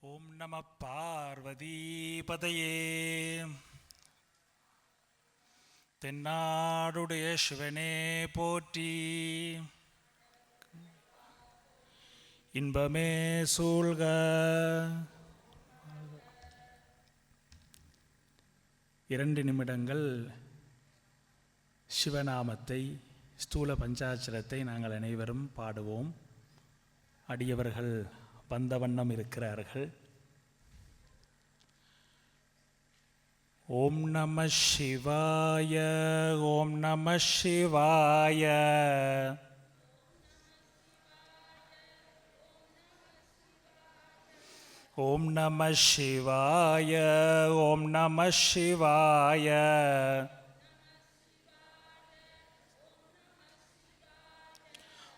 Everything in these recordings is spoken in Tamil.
ஓம் நம பார்வதீபதையே. தென்னாடுடைய சிவனே போற்றி. இன்பமே சூழ்க. இரண்டு நிமிடங்கள் சிவநாமத்தை ஸ்தூல பஞ்சாட்சரத்தை நாங்கள் அனைவரும் பாடுவோம். அடியவர்கள் வந்த வண்ணம் இருக்கிறார்கள். ஓம் நம சிவாய ஓம் நம சிவாய. ஓம் நம சிவாய ஓம் நம சிவாய.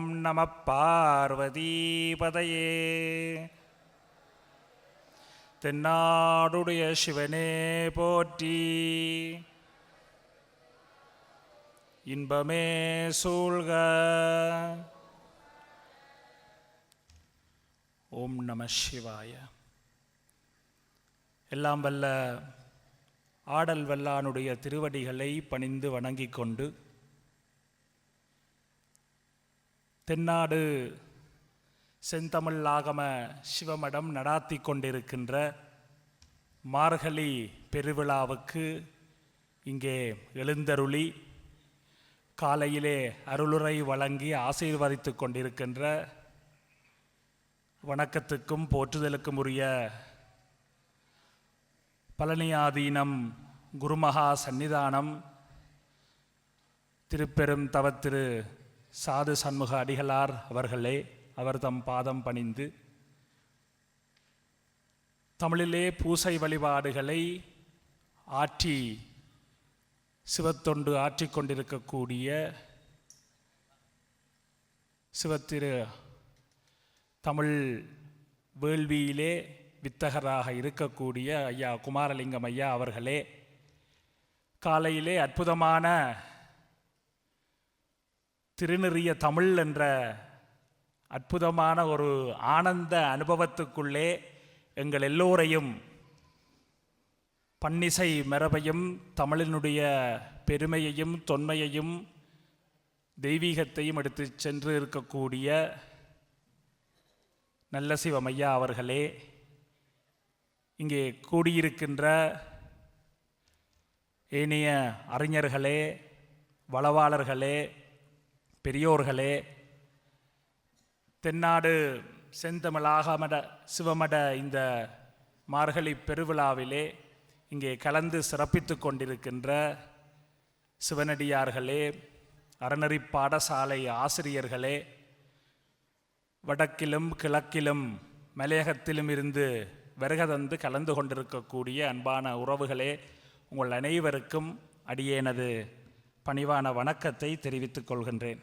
ஓம் நம பார்வதீபதையே. தென்னாடுடைய சிவனே போற்றி. இன்பமே சூழ்க. ஓம் நம சிவாய. எல்லாம் வல்ல ஆடல் வல்லானுடைய திருவடிகளை பணிந்து வணங்கிக் கொண்டு தென்னாடு செந்தமிழ் ஆகம சிவமடம் நடாத்தி கொண்டிருக்கின்ற மார்கழி பெருவிழாவுக்கு இங்கே எழுந்தருளி காலையிலே அருளுரை வழங்கி ஆசீர்வதித்து கொண்டிருக்கின்ற வணக்கத்துக்கும் போற்றுதலுக்கும் உரிய பழனியாதீனம் குருமகா சந்நிதானம் திருப்பெரும் தவத்திரு சாது சண்முக அடிகளார் அவர்களே அவர் தம் பாதம் பணிந்து தமிழிலே பூசை வழிபாடுகளை ஆற்றி சிவத்தொண்டு ஆற்றிக்கொண்டிருக்கக்கூடிய சிவத்திரு தமிழ் வேள்வியிலே வித்தகராக இருக்கக்கூடிய ஐயா குமாரலிங்கம் ஐயா அவர்களே காலையிலே அற்புதமான திருநெறிய தமிழ் என்ற அற்புதமான ஒரு ஆனந்த அனுபவத்துக்குள்ளே எங்கள் எல்லோரையும் பன்னிசை மரபையும் தமிழினுடைய பெருமையையும் தொன்மையையும் தெய்வீகத்தையும் எடுத்து சென்று இருக்கக்கூடிய நல்ல சிவமையா அவர்களே இங்கே கூடியிருக்கின்ற ஏனைய அறிஞர்களே வளவாளர்களே பெரியோர்களே தென்னாடு செந்தமிழாகமட சிவமட இந்த மார்கழி பெருவிழாவிலே இங்கே கலந்து சிறப்பித்து கொண்டிருக்கின்ற சிவனடியார்களே அறநெறி பாடசாலை ஆசிரியர்களே வடக்கிலும் கிழக்கிலும் மலையகத்திலும் இருந்து வருக தந்து கலந்து கொண்டிருக்கக்கூடிய அன்பான உறவுகளே உங்கள் அனைவருக்கும் அடியேனது. பணிவான வணக்கத்தை தெரிவித்துக் கொள்கின்றேன்.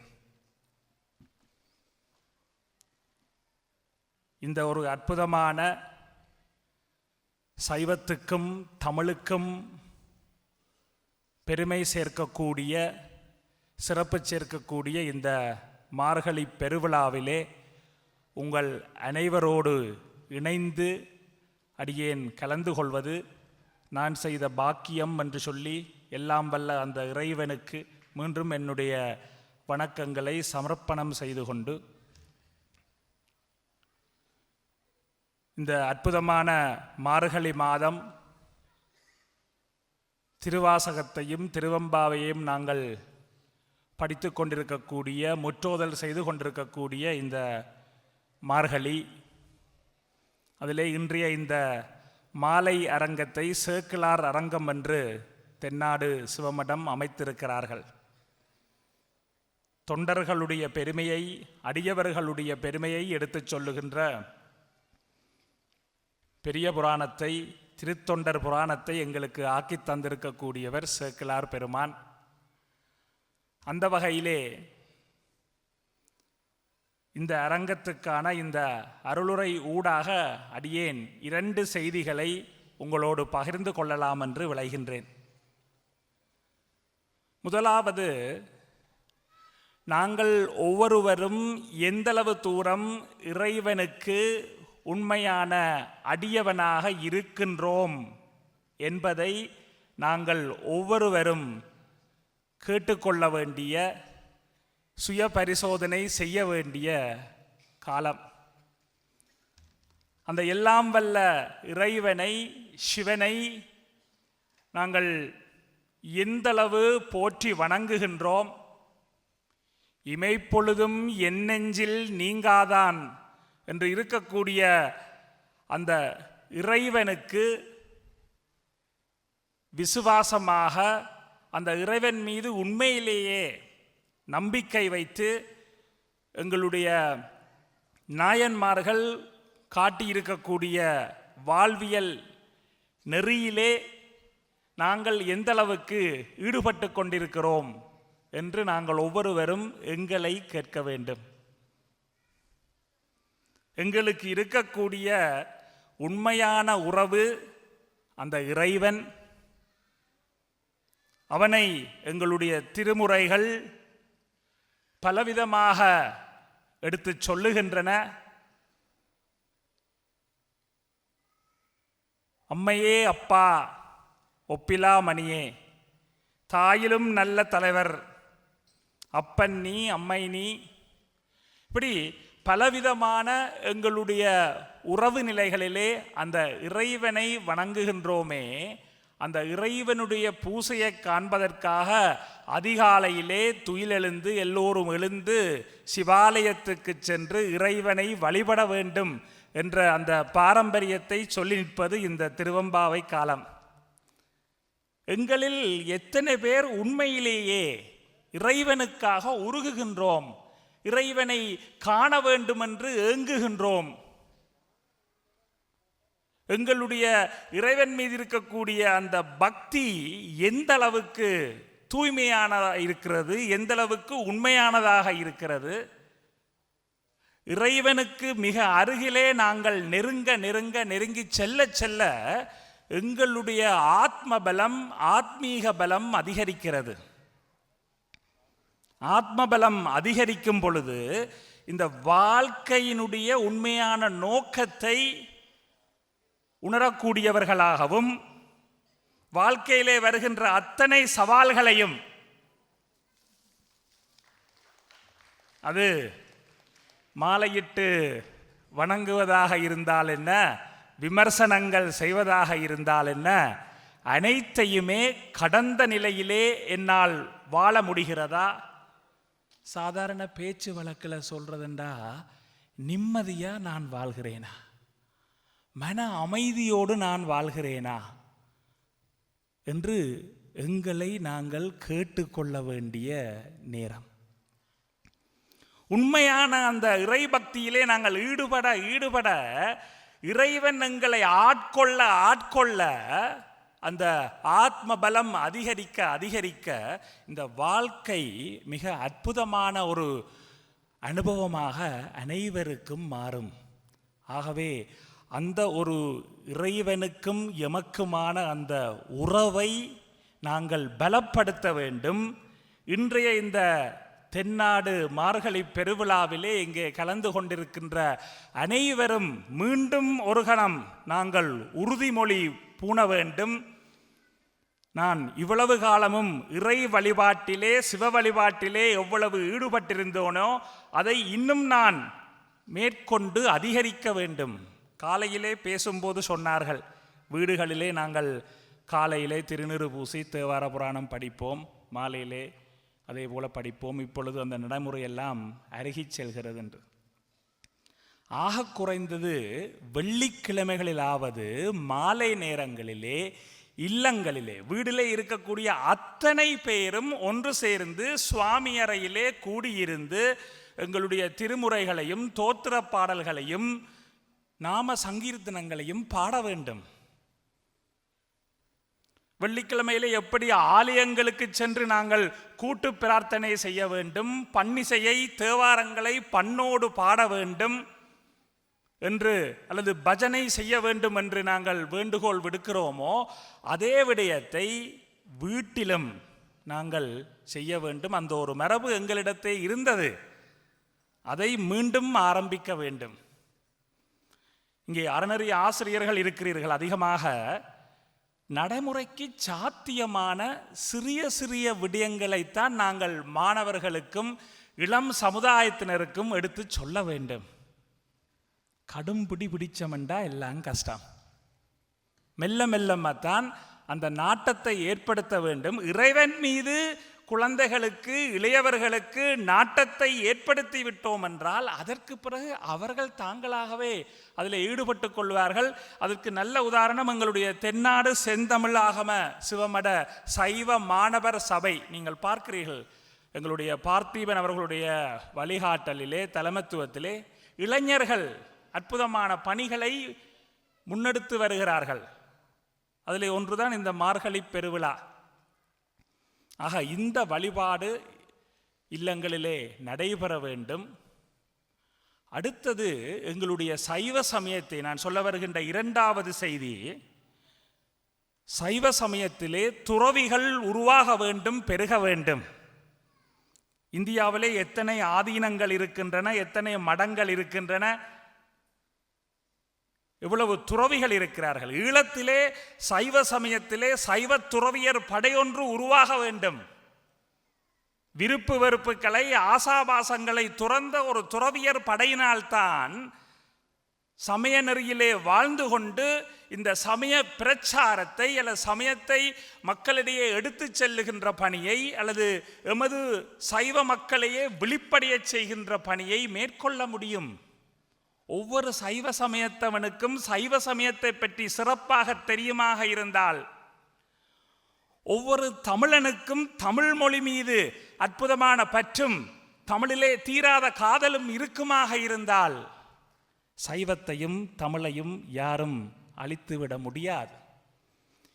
இந்த ஒரு அற்புதமான சைவத்துக்கும் தமிழுக்கும் பெருமை சேர்க்கக்கூடிய சிறப்பு சேர்க்கக்கூடிய இந்த மார்கழி பெருவிழாவிலே உங்கள் அனைவரோடு இணைந்து அடியேன் கலந்து கொள்வது நான் செய்த பாக்கியம் என்று சொல்லி எல்லாம் வல்ல அந்த இறைவனுக்கு மீண்டும் என்னுடைய வணக்கங்களை சமர்ப்பணம் செய்து கொண்டு இந்த அற்புதமான மார்கழி மாதம் திருவாசகத்தையும் திருவம்பாவையும் நாங்கள் படித்து கொண்டிருக்கக்கூடிய முற்றோதல் செய்து கொண்டிருக்கக்கூடிய இந்த மார்கழி. அதிலே இன்றைய இந்த மாலை அரங்கத்தை சேக்கிலார் அரங்கம் என்று தென்னாடு சிவமடம் அமைத்திருக்கிறார்கள். தொண்டர்களுடைய பெருமையை அடியவர்களுடைய பெருமையை எடுத்துச் சொல்லுகின்ற பெரிய புராணத்தை திருத்தொண்டர் புராணத்தை எங்களுக்கு ஆக்கித் தந்திருக்கக்கூடியவர் சேக்கிலார் பெருமான். அந்த வகையிலே இந்த அரங்கத்துக்கான இந்த அருளுரை ஊடாக அடியேன் இரண்டு செய்திகளை உங்களோடு பகிர்ந்து கொள்ளலாம் என்று விளைகின்றேன். முதலாவது நாங்கள் ஒவ்வொருவரும் எந்தளவு தூரம் இறைவனுக்கு உண்மையான அடியவனாக இருக்கின்றோம் என்பதை நாங்கள் ஒவ்வொருவரும் கேட்டுக்கொள்ள வேண்டிய சுய பரிசோதனை செய்ய வேண்டிய காலம். அந்த எல்லாம் வல்ல இறைவனை சிவனை நாங்கள் எந்தளவு போற்றி வணங்குகின்றோம்? இமைப்பொழுதும் என் நெஞ்சில் நீங்காதான் என்று இருக்கக்கூடிய அந்த இறைவனுக்கு விசுவாசமாக அந்த இறைவன் மீது உண்மையிலேயே நம்பிக்கை வைத்து எங்களுடைய நாயன்மார்கள் காட்டியிருக்கக்கூடிய வாழ்வியல் நெறியிலே நாங்கள் எந்தளவுக்கு ஈடுபட்டு கொண்டிருக்கிறோம் என்று நாங்கள் ஒவ்வொருவரும் எங்களை கேட்க வேண்டும். எங்களுக்கு இருக்கக்கூடிய உண்மையான உறவு அந்த இறைவன் அவனை எங்களுடைய திருமுறைகள் பலவிதமாக எடுத்து சொல்லுகின்றன. அம்மையே அப்பா ஒப்பிலா மணியே. தாயிலும் நல்ல தலைவர். அப்பன் நீ அம்மை நீ. இப்படி பலவிதமான எங்களுடைய உறவு நிலைகளிலே அந்த இறைவனை வணங்குகின்றோமே அந்த இறைவனுடைய பூசையை காண்பதற்காக அதிகாலையிலே துயிலெழுந்து எல்லோரும் எழுந்து சிவாலயத்துக்கு சென்று இறைவனை வழிபட வேண்டும் என்ற அந்த பாரம்பரியத்தை சொல்லி நிற்பது இந்த திருவம்பாவை காலம். எங்களில் எத்தனை பேர் உண்மையிலேயே இறைவனுக்காக உருகுகின்றோம் இறைவனை காண வேண்டுமென்று ஏங்குகின்றோம். எங்களுடைய இறைவன் மீது இருக்கக்கூடிய அந்த பக்தி எந்த அளவுக்கு தூய்மையானதாக இருக்கிறது எந்த அளவுக்கு உண்மையானதாக இருக்கிறது? இறைவனுக்கு மிக அருகிலே நாங்கள் நெருங்க நெருங்க நெருங்கி செல்ல செல்ல எங்களுடைய ஆத்ம பலம் ஆத்மீக பலம் அதிகரிக்கிறது. ஆத்ம பலம் அதிகரிக்கும் பொழுது இந்த வாழ்க்கையினுடைய உண்மையான நோக்கத்தை உணரக்கூடியவர்களாகவும் வாழ்க்கையிலே வருகின்ற அத்தனை சவால்களையும் அது மாலையிட்டு வணங்குவதாக இருந்தால் என்ன? விமர்சனங்கள் செய்வதாக இருந்தால் என்ன? அனைத்தையுமே கடந்த நிலையிலே என்னால் வாழ முடிகிறதா? சாதாரண பேச்சு வழக்கில் சொல்கிறதுண்டா நிம்மதியாக நான் வாழ்கிறேனா? மன அமைதியோடு நான் வாழ்கிறேனா? என்று எங்களை நாங்கள் கேட்டுக்கொள்ள வேண்டிய நேரம். உண்மையான அந்த இறைபக்தியிலே நாங்கள் ஈடுபட ஈடுபட இறைவன் எங்களை ஆட்கொள்ள ஆட்கொள்ள அந்த ஆத்ம பலம் அதிகரிக்க அதிகரிக்க இந்த வாழ்க்கை மிக அற்புதமான ஒரு அனுபவமாக அனைவருக்கும் மாறும். ஆகவே அந்த ஒரு இறைவனுக்கும் எமக்குமான அந்த உறவை நாங்கள் பலப்படுத்த வேண்டும். இன்றைய இந்த தென்னாடு மார்கழி பெருவிழாவிலே இங்கே கலந்து கொண்டிருக்கின்ற அனைவரும் மீண்டும் ஒரு கணம் நாங்கள் உறுதிமொழி பூண வேண்டும். நான் இவ்வளவு காலமும் இறை வழிபாட்டிலே சிவ வழிபாட்டிலே எவ்வளவு ஈடுபட்டிருந்தோனோ அதை இன்னும் நான் மேற்கொண்டு அதிகரிக்க வேண்டும். காலையிலே பேசும்போது சொன்னார்கள் வீடுகளிலே நாங்கள் காலையிலே திருநீறு பூசி தேவார புராணம் படிப்போம் மாலையிலே அதே போல படிப்போம். இப்பொழுது அந்த நடைமுறையெல்லாம் அருகிச் செல்கிறது என்று ஆக குறைந்தது வெள்ளிக்கிழமைகளிலாவது மாலை நேரங்களிலே இல்லங்களிலே வீடிலே இருக்கக்கூடிய அத்தனை பேரும் ஒன்று சேர்ந்து சுவாமி அறையிலே கூடியிருந்து எங்களுடைய திருமுறைகளையும் தோத்திர பாடல்களையும் நாம சங்கீர்த்தனங்களையும் பாட வேண்டும். வெள்ளிக்கிழமையிலே எப்படி ஆலயங்களுக்கு சென்று நாங்கள் கூட்டு பிரார்த்தனை செய்ய வேண்டும் பன்னிசையை தேவாரங்களை பண்ணோடு பாட வேண்டும் என்று அல்லது பஜனை செய்ய வேண்டும் என்று நாங்கள் வேண்டுகோள் விடுக்கிறோமோ அதே விடயத்தை வீட்டிலும் நாங்கள் செய்ய வேண்டும். அந்த ஒரு மரபு எங்களிடத்தே இருந்தது. அதை மீண்டும் ஆரம்பிக்க வேண்டும். இங்கே அறநெறி ஆசிரியர்கள் இருக்கிறீர்கள் அதிகமாக. நடைமுறைக்கு சாத்தியமான சிறிய சிறிய விடயங்களைத்தான் நாங்கள் மாணவர்களுக்கும் இளம் சமுதாயத்தினருக்கும் எடுத்து சொல்ல வேண்டும். கடும் பிடி பிடிச்சமெண்டா எல்லாம் கஷ்டம். மெல்ல மெல்லமாத்தான் அந்த நாட்டத்தை ஏற்படுத்த வேண்டும். இறைவன் மீது குழந்தைகளுக்கு இளையவர்களுக்கு நாட்டத்தை ஏற்படுத்தி விட்டோம் என்றால் அதற்கு பிறகு அவர்கள் தாங்களாகவே அதில் ஈடுபட்டு கொள்வார்கள். அதற்கு நல்ல உதாரணம் எங்களுடைய தென்னாடு செந்தமிழ் ஆகம சிவமட சைவ மாணவர் சபை. நீங்கள் பார்க்கிறீர்கள் எங்களுடைய பார்த்தீபன் அவர்களுடைய வழிகாட்டலிலே தலைமத்துவத்திலே இளைஞர்கள் அற்புதமான பணிகளை முன்னெடுத்து வருகிறார்கள். அதில் ஒன்றுதான் இந்த மார்கழி பெருவிழா. ஆக இந்த வழிபாடு இல்லங்களிலே நடைபெற வேண்டும். அடுத்தது எங்களுடைய சைவ சமயத்தை நான் சொல்ல வருகின்ற இரண்டாவது செய்தி சைவ சமயத்திலே துறவிகள் உருவாக வேண்டும் பெருக வேண்டும். இந்தியாவிலே எத்தனை ஆதீனங்கள் இருக்கின்றன எத்தனை மடங்கள் இருக்கின்றன இவ்வளவு துறவிகள் இருக்கிறார்கள். ஈழத்திலே சைவ சமயத்திலே சைவ துறவியர் படையொன்று உருவாக வேண்டும். விருப்பு வெறுப்புகளை ஆசாபாசங்களை துறந்த ஒரு துறவியர் படையினால்தான் சமய நெறியிலே வாழ்ந்து கொண்டு இந்த சமய பிரச்சாரத்தை அல்லது சமயத்தை மக்களிடையே எடுத்து செல்லுகின்ற பணியை அல்லது எமது சைவ மக்களையே விழிப்படையச் செய்கின்ற பணியை மேற்கொள்ள முடியும். ஒவ்வொரு சைவ சமயத்தவனுக்கும் சைவ சமயத்தை பற்றி சிறப்பாக தெரியுமாக இருந்தால் ஒவ்வொரு தமிழனுக்கும் தமிழ் மொழி மீது அற்புதமான பற்றும் தமிழிலே தீராத காதலும் இருக்குமாக இருந்தால் சைவத்தையும் தமிழையும் யாரும் அழித்துவிட முடியாது.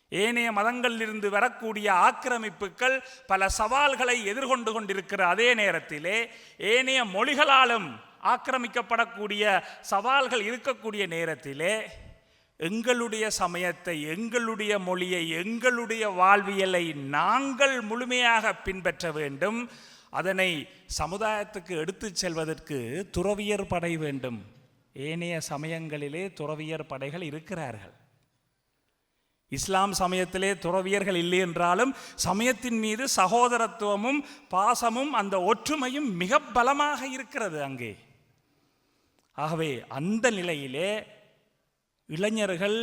ஏனைய மதங்களிலிருந்து வரக்கூடிய ஆக்கிரமிப்புகள் பல சவால்களை எதிர்கொண்டு கொண்டிருக்கிற அதே நேரத்திலே ஏனைய மொழிகளாலும் ஆக்கிரமிக்கப்படக்கூடிய சவால்கள் இருக்கக்கூடிய நேரத்திலே எங்களுடைய சமயத்தை எங்களுடைய மொழியை எங்களுடைய வாழ்வியலை நாங்கள் முழுமையாக பின்பற்ற வேண்டும். அதனை சமுதாயத்துக்கு எடுத்துச் செல்வதற்கு துறவியர் படை வேண்டும். ஏனைய சமயங்களிலே துறவியர் படைகள் இருக்கிறார்கள். இஸ்லாம் சமயத்திலே துறவியர்கள் இல்லை என்றாலும் சமயத்தின் மீது சகோதரத்துவமும் பாசமும் அந்த ஒற்றுமையும் மிக பலமாக இருக்கிறது அங்கே. ஆகவே அந்த நிலையிலே இளைஞர்கள்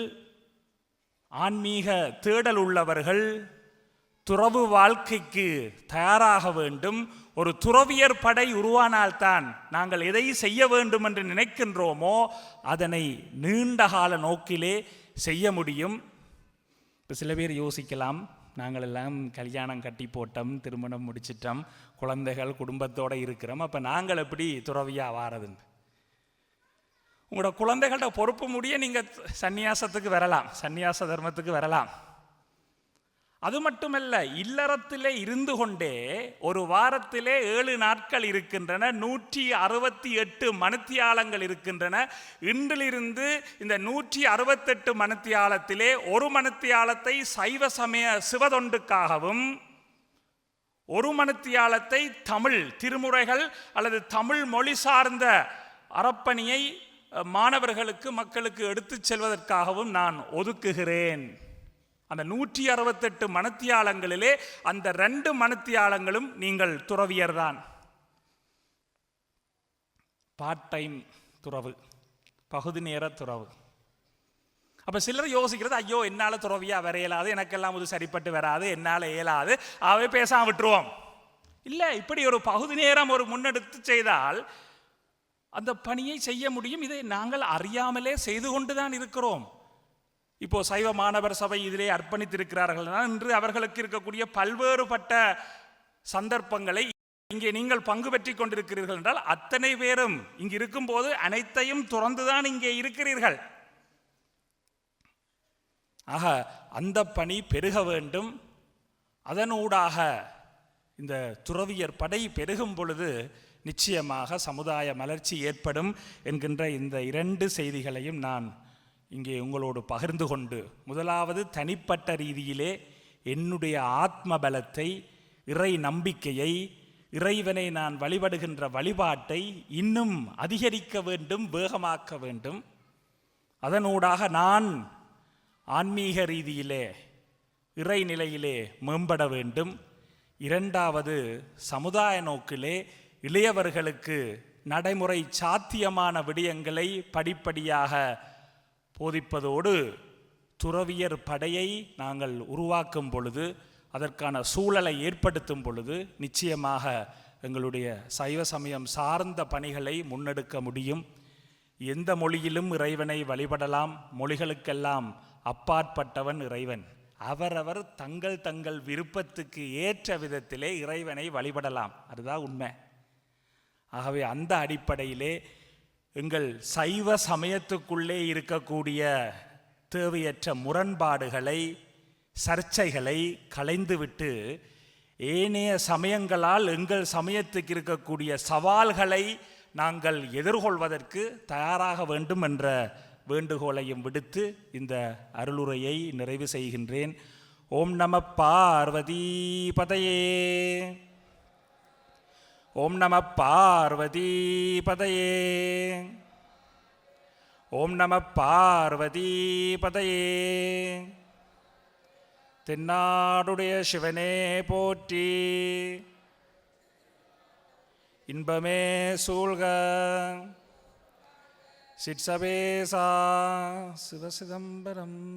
ஆன்மீக தேடல் உள்ளவர்கள் துறவு வாழ்க்கைக்கு தயாராக வேண்டும். ஒரு துறவியர் படை உருவானால்தான் நாங்கள் எதை செய்ய வேண்டும் என்று நினைக்கின்றோமோ அதனை நீண்ட கால நோக்கிலே செய்ய முடியும். இப்போ சில பேர் யோசிக்கலாம் நாங்கள் எல்லாம் கல்யாணம் கட்டி போட்டோம் திருமணம் முடிச்சிட்டோம் குழந்தைகள் குடும்பத்தோடு இருக்கிறோம் அப்போ நாங்கள் எப்படி துறவியாக வாரதுன்னு? உங்களோட குழந்தைகளோட பொறுப்பு முடிய நீங்கள் சந்நியாசத்துக்கு வரலாம். சந்நியாச தர்மத்துக்கு வரலாம். அது மட்டுமல்ல இல்லறத்திலே இருந்து கொண்டே ஒரு வாரத்திலே ஏழு நாட்கள் இருக்கின்றன நூற்றி அறுபத்தி எட்டு மணித்தியாலங்கள் இருக்கின்றன. இன்றிலிருந்து இந்த நூற்றி அறுபத்தெட்டு மணித்தியாலத்திலே ஒரு மணித்தியாலத்தை சைவ சமய சிவதொண்டுக்காகவும் ஒரு மணித்தியாலத்தை தமிழ் திருமுறைகள் அல்லது தமிழ் மொழி சார்ந்த அறப்பணியை மாணவர்களுக்கு மக்களுக்கு எடுத்துச் செல்வதற்காகவும் நான் ஒதுக்குகிறேன். அந்த நூற்றி அறுபத்தெட்டு மணத்தியாலங்களிலே அந்த ரெண்டு மணத்தியாலங்களும் நீங்கள் துறவியர்தான். பார்ட் டைம் துறவு பகுதி நேர துறவு. அப்போ சிலர் யோசிக்கிறது ஐயோ என்னால் துறவியாக வர இயலாது எனக்கெல்லாம் இது சரிப்பட்டு வராது என்னால் இயலாது அவை பேசாம விட்டுருவோம். இல்லை இப்படி ஒரு பகுதி நேரம் ஒரு முன்னெடுத்து செய்தால் அந்த பணியை செய்ய முடியும். இதை நாங்கள் அறியாமலே செய்து கொண்டு தான் இருக்கிறோம். இப்போ சைவ மாணவர் சபை இதிலே அர்ப்பணித்திருக்கிறார்கள். என்றால் இன்று அவர்களுக்கு இருக்கக்கூடிய பல்வேறுபட்ட சந்தர்ப்பங்களை இங்கே நீங்கள் பங்கு பெற்றி கொண்டிருக்கிறீர்கள் என்றால் அத்தனை பேரும் இங்கு இருக்கும்போது அனைத்தையும் துறந்துதான் இங்கே இருக்கிறீர்கள். ஆக அந்த பணி பெருக வேண்டும். அதனூடாக இந்த துறவியர் படை பெருகும் பொழுது நிச்சயமாக சமுதாய மலர்ச்சி ஏற்படும் என்கின்ற இந்த இரண்டு செய்திகளையும் நான் இங்கே உங்களோடு பகிர்ந்து கொண்டு முதலாவது தனிப்பட்ட ரீதியிலே என்னுடைய ஆத்ம பலத்தை இறை நம்பிக்கையை இறைவனை நான் வழிபடுகின்ற வழிபாட்டை இன்னும் அதிகரிக்க வேண்டும் வேகமாக்க வேண்டும். அதனூடாக நான் ஆன்மீக ரீதியிலே இறைநிலையிலே மேம்பட வேண்டும். இரண்டாவது சமுதாய நோக்கிலே இளையவர்களுக்கு நடைமுறை சாத்தியமான விடயங்களை படிப்படியாக போதிப்பதோடு துறவியர் படையை நாங்கள் உருவாக்கும் பொழுது அதற்கான சூழலை ஏற்படுத்தும் பொழுது நிச்சயமாக எங்களுடைய சைவ சமயம் சார்ந்த பணிகளை முன்னெடுக்க முடியும். எந்த மொழியிலும் இறைவனை வழிபடலாம். மொழிகளுக்கெல்லாம் அப்பாற்பட்டவன் இறைவன். அவரவர் தங்கள் தங்கள் விருப்பத்துக்கு ஏற்ற விதத்திலே இறைவனை வழிபடலாம். அதுதான் உண்மை. ஆகவே அந்த அடிப்படையிலே எங்கள் சைவ சமயத்துக்குள்ளே இருக்கக்கூடிய தேவையற்ற முரண்பாடுகளை சர்ச்சைகளை களைந்துவிட்டு ஏனைய சமயங்களால் எங்கள் சமயத்துக்கு இருக்கக்கூடிய சவால்களை நாங்கள் எதிர்கொள்வதற்கு தயாராக வேண்டும் என்ற வேண்டுகோளையும் விடுத்து இந்த அருளுரையை நிறைவு செய்கின்றேன். ஓம் நம பார்வதி பதையே ஓம் நம பார்வதி பதையே. ஓம் நம பார்வதி பதையே. தென்னாடுடைய சிவனே போற்றி. இன்பமே சூழ்க. சிற்சபேசா சிவசிதம்பரம்.